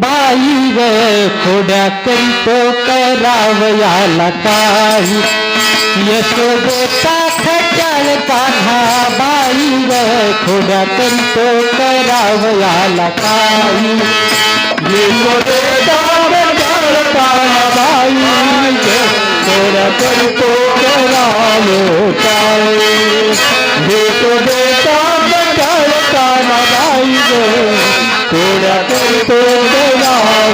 By ग खोड्या करीतो करावयाला काही यशोदेचा खट्याळ Kanha by ग खोड्या करीतो करावयाला काही यशोदेचा खट्याळ कान्हा बाई ग खोड्या करीतो करावं काही यशोदेचा खट्याळ कान्हा बाई ग करावं काय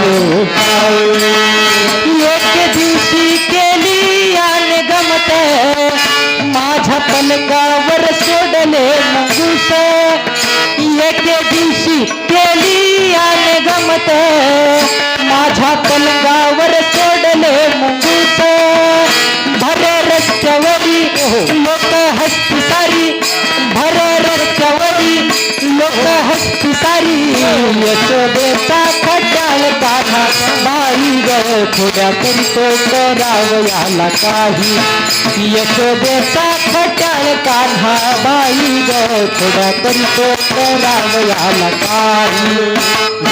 एक दिवशी केली आणि गमत माझ्या पलकावर सोडले एक दिवशी केली आणि गमत माझ्या पलकावर भर रस्त्यावरी लोक हसती सारी भर रस्त्यावरी लोक हसती सारी बाई ग थोड्या करतो करावयाला काही। यशोदेचा खड्डाळ काढा बाई ग थोड्या करतो करावयाला काही।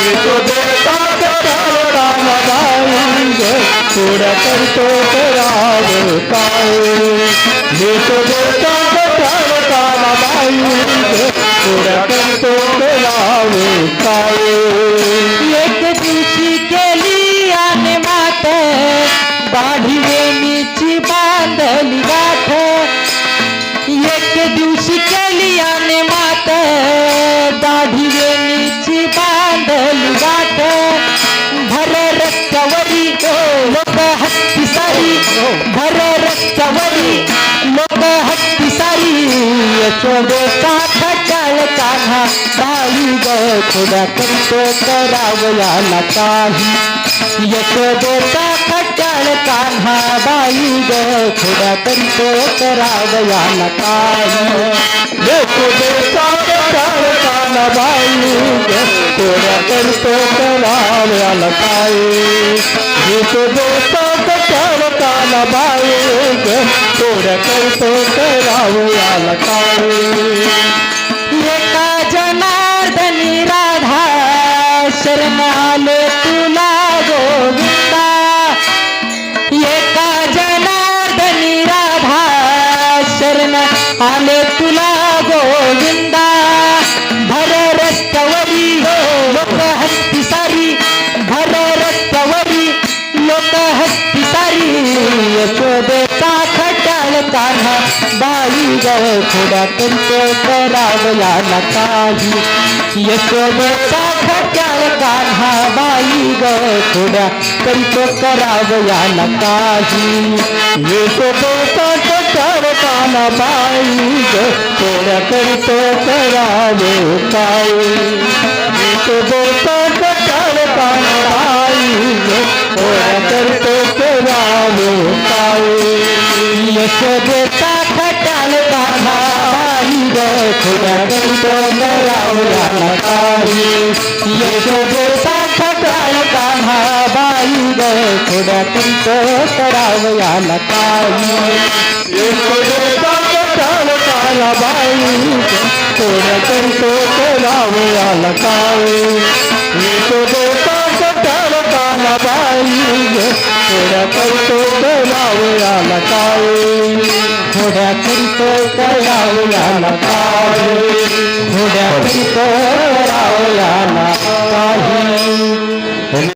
यशोदेचा खड्डाळ काढा बाई ग थोड्या करतो करावं काय यशोदेचा खड्डाळ काढा बाई ग थोड्या करतो करावं काय एक दिवशी केली आणि मात दाढी वेणीची बांधल गाठ भर रक्तवरी लोक हत्ती सारी। भर रक्तवरी लोक हत्ती सारी। कान्हा बाई थोडा करतो करावयाला काही। यशोदेचा खटाळ कान्हा बाई ग। थोडा करतो करावयाला काही। यशोदेचा खटाळ कान्हा बाई ग। थोडा करतो करावयाला काही। यशोदेचा खटाळ कान्हा बाई ग। थोडा करतो करावयाला काही। शरण आले तुला गोविंदा एका जनार्दनी राधा। शरण आले तुला गोविंदा भर रस्त्यावरी लोक हस्ती सारी। भर रस्त्यावरी लोक हस्ती सारी। यशोदेचा खटाळ कान्हा। बाई ग थोडा करतो करावयाला काही यशोदेचा खट्याळ कान्हा बाई ग थोड्या करतो करावयाला काही यशोदेचा खट्याळ कान्हा बाई ग थोड्या करतो करावे काय यशोदेचा खट्याळ कान्हा बाई ग थोड्या करतो करावे खटाल कान्हा बाई ग थोड्या करतो करावयाला काही यशोदेचा खटाल कान्हा बाई ग थोड्या करतो करावयाला काही यशोदेचा खटाल कान्हा बाई ग थोड्या करतो करावयाला काही यशोदेचा खटाल कान्हा बाई ग थोड्या करतो करावयाला काय घोड्या करीत रावल्याला पार घोड्या करीत रावल्याला